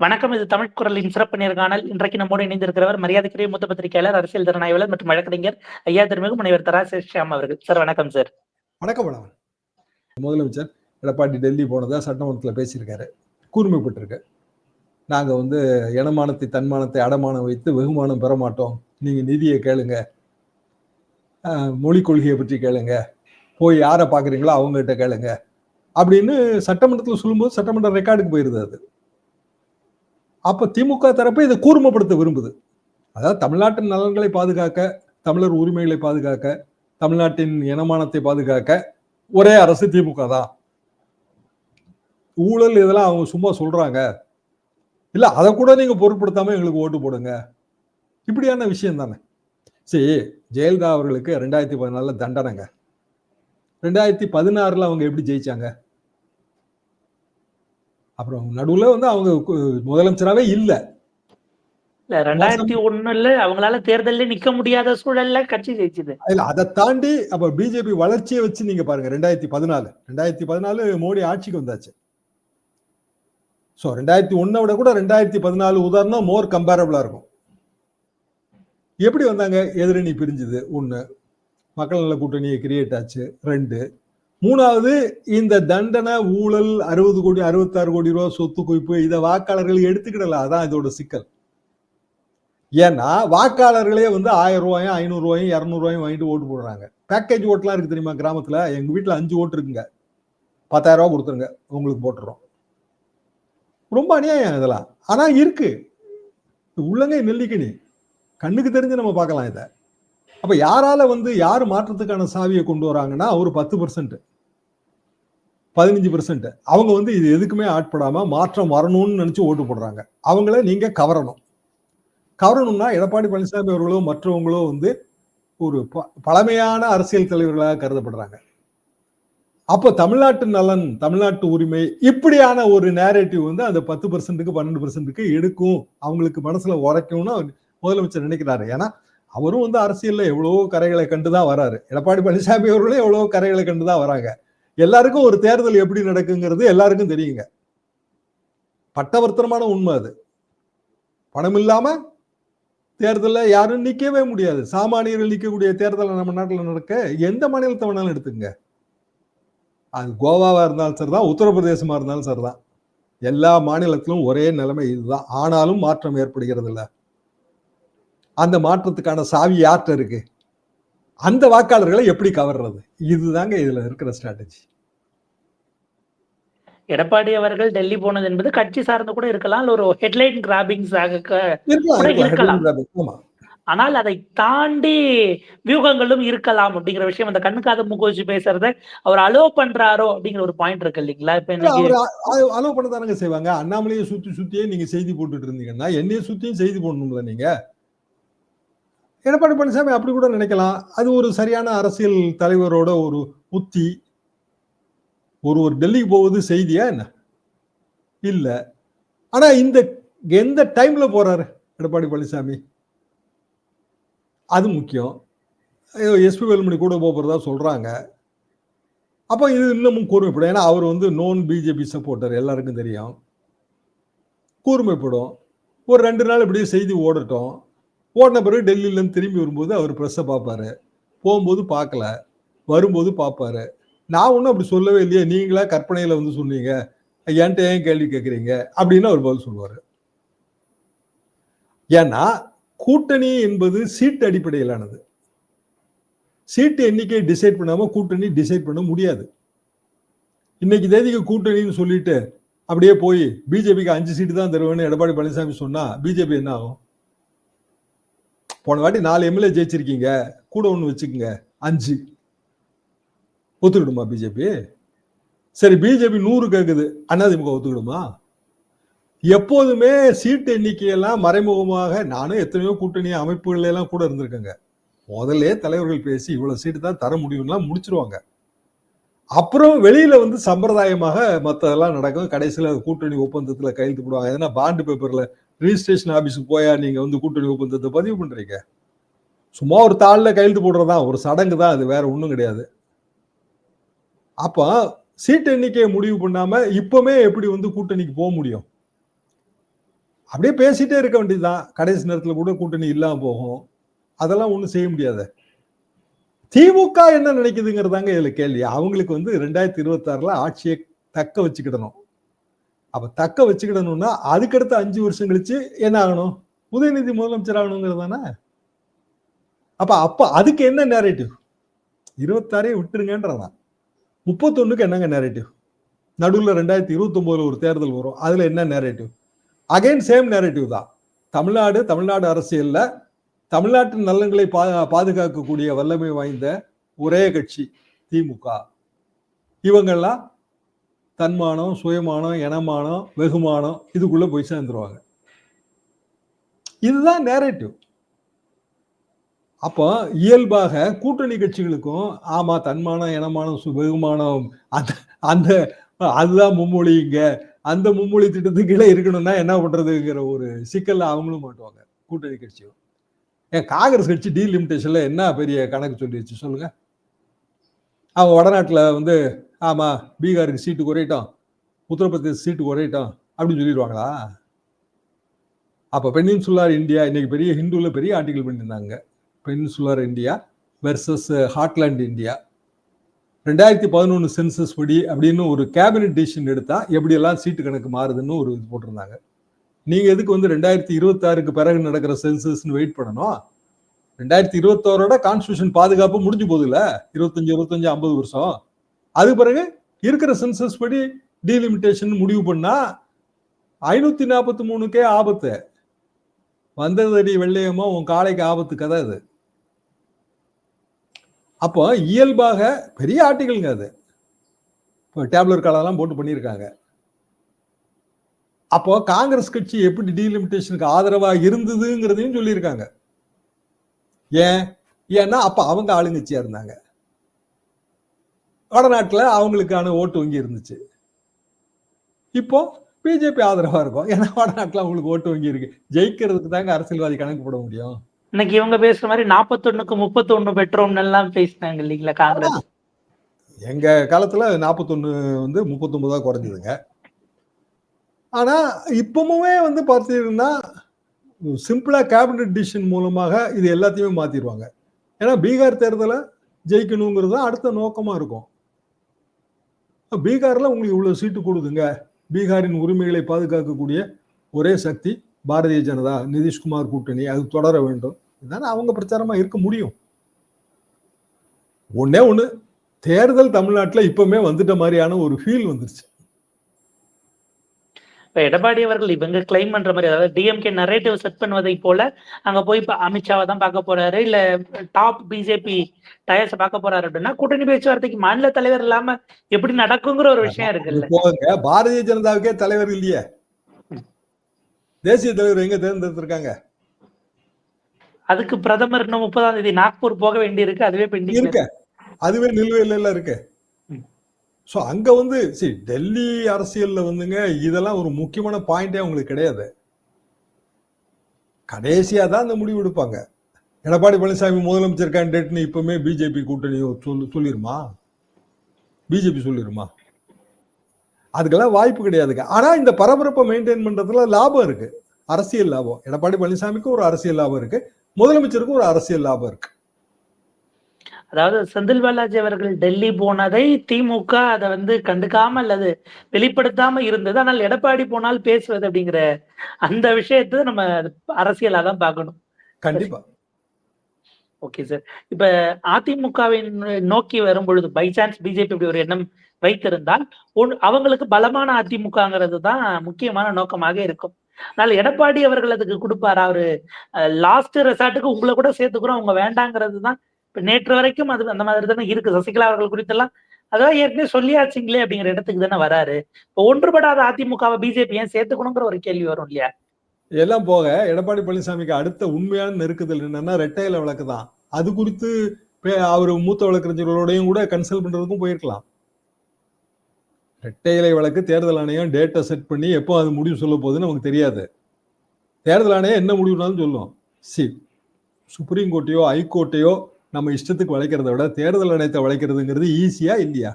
வணக்கம் இது தமிழ் குரலின் சிறப்பு நேர்காணல். இன்றைக்கு நம்மோடு இணைந்திருக்கிறவர் மரியாதைக்குரிய மூத்த பத்திரிகையாளர் அரசியல் திறனாய்வாளர் மற்றும் வழக்கறிஞர் ஐயா திருமிகு முனைவர் தரா ஷியாம் அவர்கள். சார் வணக்கம் சார். வணக்கம் வணக்கம். முதலமைச்சர் எடப்பாடி டெல்லி போனதா சட்டமன்றத்தில் பேசியிருக்காரு. கூர்மைப்பட்டிருக்கு. நாங்கள் வந்து இனமானத்தை தன்மானத்தை அடமானம் வைத்து வெகுமானம் பெற மாட்டோம். நீங்கள் நிதியை கேளுங்க. ஆஹ், மொழி கொள்கையை பற்றி கேளுங்க. போய் யாரை பார்க்குறீங்களோ அவங்ககிட்ட கேளுங்க. அப்படின்னு சட்டமன்றத்தில் சொல்லும்போது சட்டமன்ற ரெக்கார்டுக்கு போயிருது அது. அப்போ திமுக தரப்பு இதை கூர்மப்படுத்த விரும்புது. அதாவது தமிழ்நாட்டின் நலன்களை பாதுகாக்க தமிழர் உரிமைகளை பாதுகாக்க தமிழ்நாட்டின் இனமானத்தை பாதுகாக்க ஒரே அரசு திமுக தான். ஊழல் இதெல்லாம் அவங்க சும்மா சொல்றாங்க. இல்ல அதை கூட நீங்க பொருட்படுத்தாம எங்களுக்கு ஓட்டு போடுங்க. இப்படியான விஷயம் தானே. சரி ஜெயலலிதா அவர்களுக்கு ரெண்டாயிரத்தி பதினாலில் தண்டனைங்க. ரெண்டாயிரத்தி பதினாறில் அவங்க எப்படி ஜெயிச்சாங்க? அப்புறம் நடுவுல வந்து அவங்க முதலமைச்சராவே இல்ல. இல்ல ரெண்டாயிரத்தி ஒண்ணுல அவங்களால தேர்தல்ல நிக்க முடியாத சூழல்ல கட்சி ஜெயிச்சுது. இல்ல அதை தாண்டி அப்ப பிஜேபி வளர்ச்சியை வச்சு நீங்க பாருங்க ரெண்டாயிரத்தி பதினாலு. ரெண்டாயிரத்தி பதினாலு மோடி ஆட்சிக்கு வந்தாச்சு. ஸோ ரெண்டாயிரத்தி ஒன்னை விட கூட ரெண்டாயிரத்தி பதினாலு உதாரணம் மோர் கம்பேரபிளா இருக்கும். எப்படி வந்தாங்க? எதிரணி பிரிஞ்சுது ஒண்ணு. மக்கள் நல கூட்டணி கிரியேட் ஆச்சு ரெண்டு. மூணாவது இந்த தண்டனை ஊழல் அறுபது கோடி அறுபத்தாறு கோடி ரூபா சொத்து குவிப்பு இதை வாக்காளர்கள் எடுத்துக்கிடல அதான் இதோட சிக்கல். ஏன்னா வாக்காளர்களே வந்து ஆயிரம் ரூபாயும் ஐநூறு ரூபாயும் இரநூறுவாயும் வாங்கிட்டு ஓட்டு போடுறாங்க. பேக்கேஜ் ஓட்டுலாம் இருக்கு தெரியுமா கிராமத்துல? எங்க வீட்டில் அஞ்சு ஓட்டு இருக்குங்க. பத்தாயிரம் ரூபா கொடுத்துருங்க உங்களுக்கு போட்டுறோம். ரொம்ப அநியாயம் இதெல்லாம். ஆனா இருக்கு. உள்ளங்கை நெல்லிக்கணி கண்ணுக்கு தெரிஞ்சு நம்ம பார்க்கலாம் இதை. அப்ப யாரால வந்து யார் மாற்றத்துக்கான சாவியை கொண்டு வராங்கன்னா ஒரு பத்து பர்சன்ட் பதினஞ்சு பெர்சன்ட் அவங்க வந்து இது எதுக்குமே ஆட்படாம மாற்றம் வரணும்னு நினைச்சு ஓட்டு போடுறாங்க. அவங்கள நீங்க கவரணும். கவரணும்னா எடப்பாடி பழனிசாமி அவர்களோ மற்றவங்களோ வந்து ஒரு ப- பழமையான அரசியல் தலைவர்களாக கருதப்படுறாங்க. அப்போ தமிழ்நாட்டு நலன் தமிழ்நாட்டு உரிமை இப்படியான ஒரு நேரேட்டிவ் வந்து அந்த பத்து பர்சன்ட்டுக்கு பன்னெண்டு பர்சன்ட்டுக்கு எடுக்கும். அவங்களுக்கு மனசுல உரைக்கும்னு முதலமைச்சர் நினைக்கிறாரு. ஏன்னா அவரும் வந்து அரசியல்ல எவ்வளவோ கரைகளை கண்டு தான் வராரு. எடப்பாடி பழனிசாமி அவர்களும் எவ்வளவோ கரைகளை கண்டு தான் வராங்க. எல்லாருக்கும் ஒரு தேர்தல் எப்படி நடக்குங்கிறது எல்லாருக்கும் தெரியுங்க. பட்டவர்த்தனமான உண்மை அது. பணம் இல்லாம தேர்தலில் யாரும் நிற்கவே முடியாது. சாமானியர்கள் நிற்கக்கூடிய தேர்தலை நம்ம நாட்டில் நடக்க எந்த மாநிலத்தை வேணாலும் எடுத்துங்க அது கோவாவா இருந்தாலும் சரிதான் உத்தரப்பிரதேசமா இருந்தாலும் சரிதான். எல்லா மாநிலத்திலும் ஒரே நிலைமை இதுதான். ஆனாலும் மாற்றம் ஏற்படுகிறது இல்லை அந்த மாற்றத்துக்கான சாவி யார்கிட்ட இருக்கு? அந்த வாக்காளர்களை எப்படி கவர்றது? இதுதாங்க இதுல இருக்கிற ஸ்ட்ராட்டஜி எடப்பாடி அவர்கள் டெல்லி போனது என்பது கட்சி சார்ந்து கூட இருக்கலாம் ஒரு ஹெட்லைன் கிராபிங்ஸ் இருக்கலாம் ஆனால் அதை தாண்டி வியூகங்களும் இருக்கலாம் அப்படிங்கிற விஷயம் அந்த கண்ணு காது மூக்கு வச்சு பேசுறத அவர் அலோ பண்றாரோ அப்படிங்கிற ஒரு பாயிண்ட் இருக்கு இல்லைங்களா? இப்ப அலோவ் பண்ண தானங்க செய்வாங்க. அண்ணாமலையை சுத்தி சுத்தியே நீங்க செய்தி போட்டுட்டு இருந்தீங்கன்னா என்னைய சுத்தியும் செய்தி போடணும்ல நீங்க? எடப்பாடி பழனிசாமி அப்படி கூட நினைக்கலாம். அது ஒரு சரியான அரசியல் தலைவரோட ஒரு உத்தி. ஒரு ஒரு டெல்லிக்கு போவது செய்தியா என்ன? இல்லை. ஆனா இந்த எந்த டைம்ல போறாரு எடப்பாடி பழனிசாமி? அது முக்கியம். எஸ்பி வேலுமணி கூட போக சொல்றாங்க. அப்போ இது இன்னமும் கூர்மைப்படும். ஏன்னா அவர் வந்து நோன் பிஜேபி சப்போர்ட்டர் எல்லாருக்கும் தெரியும். கூர்மைப்படும். ஒரு ரெண்டு நாள் இப்படியே செய்தி ஓடட்டும். போன பிறகு டெல்லியிலேருந்து திரும்பி வரும்போது அவர் ப்ரெஸ்ஸை பார்ப்பாரு. போகும்போது பார்க்கல. வரும்போது பார்ப்பாரு. நான் ஒன்றும் அப்படி சொல்லவே இல்லையே. நீங்களா கற்பனையில் வந்து சொன்னீங்க. என்கிட்ட ஏன் கேள்வி கேட்குறீங்க? அப்படின்னு அவர் பதில் சொல்லுவார். ஏன்னா கூட்டணி என்பது சீட்டு அடிப்படையிலானது. சீட்டு எண்ணிக்கையை டிசைட் பண்ணாமல் கூட்டணி டிசைட் பண்ண முடியாது. இன்னைக்கு தேதிக்கு கூட்டணின்னு சொல்லிட்டு அப்படியே போய் பிஜேபிக்கு அஞ்சு சீட்டு தான் தருவேன்னு எடப்பாடி பழனிசாமி சொன்னால் பிஜேபி என்ன ஆகும்? போன வாட்டி நாலு எம்எல்ஏ ஜெயிச்சிருக்கீங்க. கூட ஒன்று வச்சுக்கோங்க. அஞ்சு. ஒத்துக்கிடுமா பிஜேபி சரி பிஜேபி நூறு கேட்குது அதிமுக ஒத்துக்கிடுமா? எப்போதுமே சீட்டு எண்ணிக்கையெல்லாம் மறைமுகமாக நானும் எத்தனையோ கூட்டணி அமைப்புகள் எல்லாம் கூட இருந்திருக்கேங்க. முதல்ல தலைவர்கள் பேசி இவ்வளவு சீட்டு தான் தர முடியும்லாம் முடிச்சிருவாங்க. அப்புறம் வெளியில வந்து சம்பிரதாயமாக மற்றதெல்லாம் நடக்கும். கடைசியில் கூட்டணி ஒப்பந்தத்தில் கையெழுத்து போடுவாங்க. எதனா பாண்டு பேப்பர்ல ரிஜிஸ்ட்ரேஷன் ஆஃபீஸுக்கு போயா நீங்கள் வந்து கூட்டணி ஒப்பந்தத்தை பதிவு பண்ணுறீங்க சும்மா ஒரு தாளில் கையெழுத்து போடுறதா ஒரு சடங்கு தான் அது வேற ஒன்றும் கிடையாது. அப்போ சீட்டு எண்ணிக்கையை முடிவு பண்ணாமல் இப்பவுமே எப்படி வந்து கூட்டணிக்கு போக முடியும்? அப்படியே பேசிகிட்டே இருக்க வேண்டியதுதான். கடைசி நேரத்தில் கூட கூட்டணி இல்லாமல் போகும். அதெல்லாம் ஒன்றும் செய்ய முடியாது. திமுக என்ன நினைக்குதுங்கிறதாங்க இதில் கேள்வி. அவங்களுக்கு வந்து ரெண்டாயிரத்தி இருபத்தாறில் ஆட்சியை தக்க வச்சுக்கிடணும். அப்ப தக்க வச்சுக்கிடணும்னா அதுக்கடுத்த அஞ்சு வருஷம் கழிச்சு என்ன ஆகணும்? உதயநிதி முதலமைச்சர் ஆகணுங்கிறது தானே அப்ப அப்ப அதுக்கு என்ன நேரேட்டிவ் இருபத்தாறே விட்டுருங்கன்றதான். முப்பத்தொன்னுக்கு என்னங்க நேரேட்டிவ் நடுவில் ரெண்டாயிரத்தி இருபத்தொம்போதில் ஒரு தேர்தல் வரும். அதுல என்ன நேரேட்டிவ் அகைன் சேம் நேரேட்டிவ் தான். தமிழ்நாடு தமிழ்நாடு அரசியல்ல தமிழ்நாட்டின் நலன்களை பா பாதுகாக்கக்கூடிய வல்லமை வாய்ந்த ஒரே கட்சி திமுக. இவங்கெல்லாம் தன்மானம் சுயமானம் இனமானம் வெகுமானம் இதுக்குள்ளே போய் சேர்ந்துருவாங்க. இதுதான் நேரேட்டிவ் அப்போ இயல்பாக கூட்டணி கட்சிகளுக்கும் ஆமாம் தன்மானம் இனமானம் சு- வெகுமானம் அந்த அந்த அதுதான் மும்மொழிங்க அந்த மும்மொழி திட்டத்துக்கு கீழே இருக்கணும்னா என்ன பண்ணுறதுங்கிற ஒரு சிக்கலில் அவங்களும் மாட்டுவாங்க கூட்டணி கட்சியும் ஏன் காங்கிரஸ் கட்சி டீலிமிட்டேஷன்ல என்ன பெரிய கணக்கு சொல்லி வச்சு அவங்க வடநாட்டில் வந்து ஆமாம் பீகாருக்கு சீட்டு குறையட்டும் உத்தரப்பிரதேச சீட்டு குறையட்டும் அப்படின்னு சொல்லிடுவாங்களா? அப்ப சுல்லார் இந்தியா இன்னைக்கு பெரிய ஹிந்துவில் பெரிய ஆர்டிகல் பண்ணியிருந்தாங்க. Peninsular India versus heartland India ரெண்டாயிரத்தி பதினொன்று சென்சஸ் படி அப்படின்னு ஒரு கேபினட் டிசிஷன் எடுத்தால் எப்படியெல்லாம் சீட்டு கணக்கு மாறுதுன்னு ஒரு இது போட்டிருந்தாங்க. நீங்கள் எதுக்கு வந்து ரெண்டாயிரத்தி இருபத்தாறுக்கு பிறகு நடக்கிற சென்சஸ்னு வெயிட் பண்ணணும்? ரெண்டாயிரத்தி இருபத்தோரோட கான்ஸ்டியூஷன் பாதுகாப்பு முடிஞ்சு போகுதுல்ல? இருபத்தஞ்சு இருபத்தஞ்சு ஐம்பது வருஷம். அது பிறகு இருக்கிற சென்சஸ் படி டீலிமிட்டேஷன் முடிவு பண்ணா ஐநூத்தி நாற்பத்தி மூணுக்கே ஆபத்து. வந்ததடி வெள்ளையமோ உன் காளைக்கு ஆபத்து கதை அது. அப்போ இயல்பாக பெரிய ஆர்டிகல்ங்க அது. இப்போ டேப்லர் காலெல்லாம் போட்டு பண்ணியிருக்காங்க. அப்போ காங்கிரஸ் கட்சி எப்படி டீலிமிட்டேஷனுக்கு ஆதரவாக இருந்ததுங்கிறதையும் சொல்லியிருக்காங்க. ஏன்? ஏன்னா அப்போ அவங்க ஆளுங்கட்சியாக இருந்தாங்க. வடநாட்டுல அவங்களுக்கான ஓட்டு வங்கி இருந்துச்சு. இப்போ பிஜேபி ஆதரவா இருக்கும். ஏன்னா வடநாட்டுல அவங்களுக்கு ஓட்டு வங்கி இருக்கு. ஜெயிக்கிறதுக்கு தாங்க அரசியல்வாதி கணக்கு போட முடியும். இன்னைக்கு இவங்க பேசுற மாதிரி நாற்பத்தொன்னுக்கு முப்பத்தொன்னு பெற்றோம்னு எல்லாம் பேசினாங்க இல்லைங்களா காங்கிரஸ்? எங்க காலத்துல நாற்பத்தொன்னு வந்து முப்பத்தொன்பதா குறைஞ்சதுங்க. ஆனா இப்பவுமே வந்து பார்த்தீங்கன்னா சிம்பிளா கேபினட் டிசிஷன் மூலமாக இது எல்லாத்தையுமே மாத்திடுவாங்க. ஏன்னா பீகார் தேர்தலை ஜெயிக்கணுங்கிறது தான் அடுத்த நோக்கமா இருக்கும். பீகாரில் உங்களுக்கு இவ்வளோ சீட்டு கொடுதுங்க பீகாரின் உரிமைகளை பாதுகாக்கக்கூடிய ஒரே சக்தி பாரதிய ஜனதா நிதிஷ்குமார் கூட்டணி. அது தொடர வேண்டும். இதுதான் அவங்க பிரச்சாரமாக இருக்க முடியும். ஒன்றே ஒன்று தேர்தல் தமிழ்நாட்டில் இப்போவுமே வந்துட்ட மாதிரியான ஒரு ஃபீல் வந்துருச்சு. இப்ப எடப்பாடி அவர்கள் இவங்க கிளைம் பண்ற மாதிரி அதாவது டிஎம்கே நரேட்டிவ் செட் பண்ணுவதை போல அங்க போய் இப்ப அமித்ஷாவை தான் பார்க்க போறாரு இல்ல டாப் பிஜேபி டயர்ஸ் பார்க்க போறாரு அப்படின்னா கூட்டணி பேச்சுவார்த்தைக்கு மாநில தலைவர் இல்லாம எப்படி நடக்குங்கிற ஒரு விஷயம் இருக்குல்ல. பாரதிய ஜனதாவுக்கே தலைவர் இல்லையே. தேசிய தலைவர் எங்க தேர்ந்தெடுத்திருக்காங்க? அதுக்கு பிரதமர் இன்னும் முப்பதாம் தேதி நாக்பூர் போக வேண்டி இருக்கு அதுவே பெண்டிங் இருக்க. அதுவே நிலுவையில இருக்கு. ஸோ அங்கே வந்து சரி டெல்லி அரசியலில் வந்துங்க இதெல்லாம் ஒரு முக்கியமான பாயிண்டே அவங்களுக்கு கிடையாது. கடைசியாக தான் அந்த முடிவு எடுப்பாங்க. எடப்பாடி பழனிசாமி முதலமைச்சர் கேண்டிடேட்னு இப்பவுமே பிஜேபி கூட்டணி சொல்லு சொல்லிருமா? பிஜேபி சொல்லிருமா? அதுக்கெல்லாம் வாய்ப்பு கிடையாதுங்க. ஆனால் இந்த பரபரப்பை மெயின்டைன் பண்ணுறதுல லாபம் இருக்குது அரசியல் லாபம். எடப்பாடி பழனிசாமிக்கு ஒரு அரசியல் லாபம் இருக்குது முதலமைச்சருக்கு ஒரு அரசியல் லாபம் இருக்குது அதாவது செந்தில் பாலாஜி அவர்கள் டெல்லி போனதை திமுக அதை வந்து கண்டுக்காம அல்லது வெளிப்படுத்தாம இருந்தது. ஆனால் எடப்பாடி போனால் பேசுவது அப்படிங்கிற அந்த விஷயத்தை நம்ம அரசியலா தான் பார்க்கணும். கண்டிப்பா. Okay sir. இப்ப அதிமுகவின் நோக்கி வரும் பொழுது பை சான்ஸ் பிஜேபி இப்படி ஒரு எண்ணம் வைத்திருந்தால் அவங்களுக்கு பலமான அதிமுகங்கிறது தான் முக்கியமான நோக்கமாக இருக்கும். அதனால எடப்பாடி அவர்கள் அதுக்கு கொடுப்பாரா? அவரு லாஸ்ட் ரெசார்ட்டுக்கு உங்களை கூட சேர்த்துக்கிறோம். அவங்க வேண்டாங்கிறது தான் இப்போ நேற்று வரைக்கும் அது அந்த மாதிரி தானே இருக்கு. சசிகலா அவர்கள் குறித்தெல்லாம் அதான் ஏற்கனவே சொல்லியாச்சுங்களே அப்படிங்கிற இடத்துக்கு தானே வராரு. இப்போ ஒன்றுபடாத அதிமுகவை பிஜேபி ஏன் சேர்த்துக்கணுங்கிற ஒரு கேள்வி வரும் இல்லையா? எல்லாம் போக எடப்பாடி பழனிசாமிக்கு அடுத்த உண்மையான நெருக்குதல் என்னன்னா ரெட்டையில வழக்கு தான். அது குறித்து பே- அவர் மூத்த வழக்கறிஞர்களோடையும் கூட கன்சல்ட் பண்றதுக்கும் போயிருக்கலாம். ரெட்டை இலை வழக்கு தேர்தல் ஆணையம் டேட்டா செட் பண்ணி எப்போ அது முடிவு சொல்ல போகுதுன்னு நமக்கு தெரியாது. தேர்தல் ஆணையம் என்ன முடிவுனாலும் சொல்லும். சி சுப்ரீம் கோர்ட்டையோ ஹைகோர்ட்டையோ நம்ம இஷ்டத்துக்கு வளைக்கிறத விட தேர்தல் ஆணையத்தை வளைக்கிறதுங்கிறது ஈஸியா இல்லையா?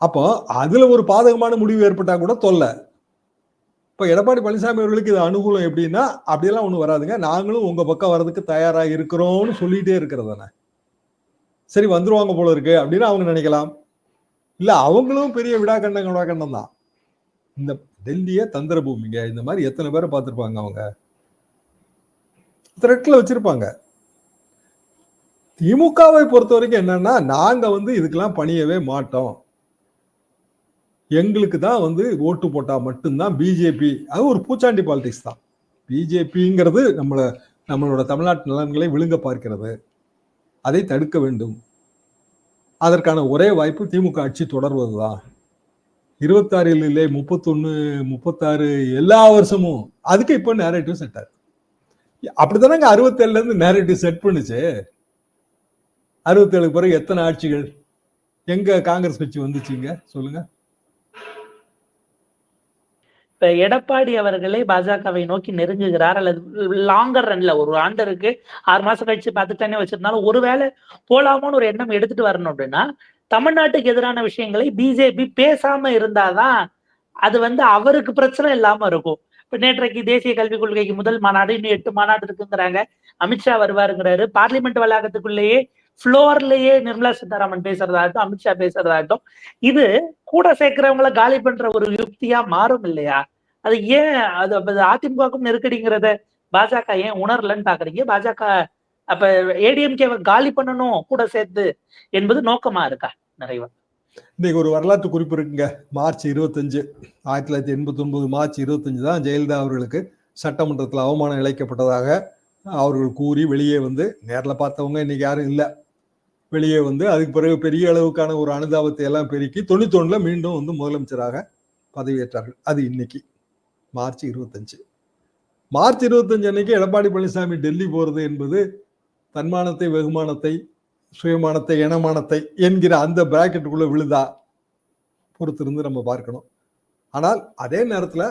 அப்போ அதுல ஒரு பாதகமான முடிவு ஏற்பட்டா கூட தொல்லை. இப்ப எடப்பாடி பழனிசாமி அவர்களுக்கு இது அனுகூலம் எப்படின்னா அப்படியெல்லாம் ஒன்றும் வராதுங்க. நாங்களும் உங்க பக்கம் வர்றதுக்கு தயாராக இருக்கிறோம்னு சொல்லிட்டே இருக்கிறதானே சரி வந்துருவாங்க போல இருக்கு அப்படின்னு அவங்க நினைக்கலாம். இல்ல அவங்களும் பெரிய விடாக்கண்டம் விடாக்கண்டம் தான். இந்த டெல்லியை தந்திர பூமிங்க இந்த மாதிரி எத்தனை பேரை பார்த்துருப்பாங்க அவங்க? த்ரெட்ல வச்சிருப்பாங்க. திமுகவை பொறுத்த வரைக்கும் என்னன்னா நாங்க வந்து இதுக்கெல்லாம் பணியவே மாட்டோம். எங்களுக்கு தான் வந்து ஓட்டு போட்டா மட்டும்தான் பிஜேபி அது ஒரு பூச்சாண்டி பாலிடிக்ஸ் தான். பிஜேபிங்கிறது நம்மளை நம்மளோட தமிழ்நாட்டு நலன்களை விழுங்க பார்க்கிறது. அதை தடுக்க வேண்டும். அதற்கான ஒரே வாய்ப்பு திமுக ஆட்சி தொடர்வது தான். இருபத்தாறில் இல்லை முப்பத்தொன்னு முப்பத்தாறு எல்லா வருஷமும் அதுக்கு இப்போ நேரேட்டிவ் செட்டார் அப்படித்தானங்க அறுபத்தேழுல இருந்து நேரடி செட் பண்ணுச்சு? அறுபத்தேழுக்கு பிறகு எத்தனை ஆட்சிகள்? எங்க காங்கிரஸ் கட்சி வந்துச்சுங்க? சொல்லுங்க. இப்ப எடப்பாடி அவர்களே பாஜகவை நோக்கி நெருங்குகிறார் அல்லது லாங்கர் ரன்ல ஒரு ஆண்டு இருக்கு. ஆறு மாசம் கழிச்சு பார்த்துட்டானே வச்சிருந்தாலும் ஒருவேளை போலாமோன்னு ஒரு எண்ணம் எடுத்துட்டு வரணும் அப்படின்னா தமிழ்நாட்டுக்கு எதிரான விஷயங்களை பிஜேபி பேசாம இருந்தாதான் அது வந்து அவருக்கு பிரச்சனை இல்லாம இருக்கும். நேற்றைக்கு தேசிய கல்விக் கொள்கைக்கு முதல் மாநாடு இன்னும் எட்டு மாநாடு இருக்குங்கிறாங்க. அமித்ஷா வருவாருங்கிறாரு. பார்லிமெண்ட் வளாகத்துக்குள்ளேயே ஃப்ளோர்லயே நிர்மலா சீதாராமன் பேசுறதாகட்டும் அமித்ஷா பேசுறதாகட்டும் இது கூட சேர்க்கிறவங்கள காலி பண்ற ஒரு யுக்தியா மாறும் இல்லையா? அது ஏன் அது அதிமுகவுக்கும் நெருக்கடிங்கிறத பாஜக ஏன் உணரலன்னு பாக்குறீங்க? பாஜக அப்ப ஏடிஎம்கேவை காலி பண்ணணும் கூட சேர்த்து என்பது நோக்கமா இருக்கா நிறைவா? இன்னைக்கு ஒரு வரலாற்று குறிப்பு இருக்குங்க. மார்ச் இருபத்தஞ்சு ஆயிரத்தி தொள்ளாயிரத்தி எண்பத்தி ஒன்பது மார்ச் இருபத்தஞ்சு தான் ஜெயலலிதா அவர்களுக்கு சட்டமன்றத்தில் அவமானம் இழைக்கப்பட்டதாக அவர்கள் கூறி வெளியே வந்து நேரில் பார்த்தவங்க இன்னைக்கு யாரும் இல்லை. வெளியே வந்து அதுக்கு பிறகு பெரிய அளவுக்கான ஒரு அனுதாபத்தை எல்லாம் பெருக்கி தொண்ணூத்தொன்னில் மீண்டும் வந்து முதலமைச்சராக பதவியேற்றார்கள். அது இன்னைக்கு மார்ச் இருபத்தஞ்சு. மார்ச் இருபத்தஞ்சு அன்னைக்கு எடப்பாடி பழனிசாமி டெல்லி போகிறது என்பது தன்மானத்தை வெகுமானத்தை சுயமானத்தை இனமானத்தை என்கிற அந்த பிராக்கெட்டுக்குள்ள விழுதா பொறுத்திருந்து நம்ம பார்க்கணும். ஆனால் அதே நேரத்தில்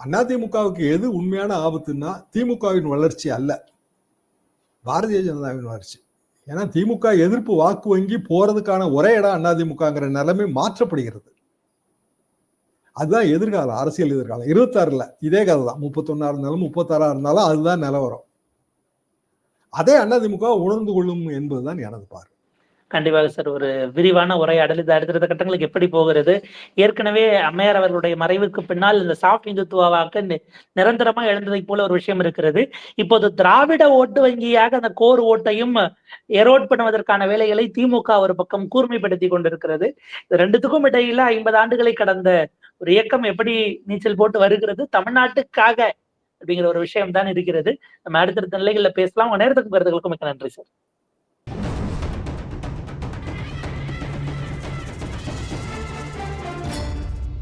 அதிமுகவுக்கு எது உண்மையான ஆபத்துன்னா திமுகவின் வளர்ச்சி அல்ல. பாரதிய ஜனதாவின் வளர்ச்சி. ஏன்னா திமுக எதிர்ப்பு வாக்கு வங்கி போறதுக்கான ஒரே இடம் அதிமுகங்கிற நிலைமை மாற்றப்படுகிறது. அதுதான் எதிர்காலம் அரசியல் எதிர்காலம். இருபத்தாறுல இதே கதை தான் முப்பத்தொன்னா இருந்தாலும் முப்பத்தாறா இருந்தாலும் அதுதான் நிலவரம். அதே அதிமுக உணர்ந்து கொள்ளும் என்பதுதான் எனது பார்வை. கண்டிப்பாக சார் ஒரு விரிவான உரையாடல் இது அடுத்தடுத்த கட்டங்களுக்கு எப்படி போகிறது? ஏற்கனவே அம்மையார் அவர்களுடைய மறைவுக்கு பின்னால் இந்த சாஃப்ட் இந்துத்துவாக்க நிரந்தரமா எழுந்ததை போல ஒரு விஷயம் இருக்கிறது. இப்போது திராவிட ஓட்டு வங்கியாக அந்த கோர் ஓட்டையும் எரோட் பண்ணுவதற்கான வேலைகளை திமுக ஒரு பக்கம் கூர்மைப்படுத்தி கொண்டிருக்கிறது. ரெண்டுத்துக்கும் இடையில ஐம்பது ஆண்டுகளை கடந்த ஒரு இயக்கம் எப்படி நீச்சல் போட்டு வருகிறது? தமிழ்நாட்டுக்காக அப்படிங்கிற ஒரு விஷயம் தான் இருக்கிறது. நம்ம அடுத்தடுத்த நிலைகள்ல பேசலாம். உங்க நேரத்துக்கு கருத்துக்களுக்கும் மிக்க நன்றி சார்.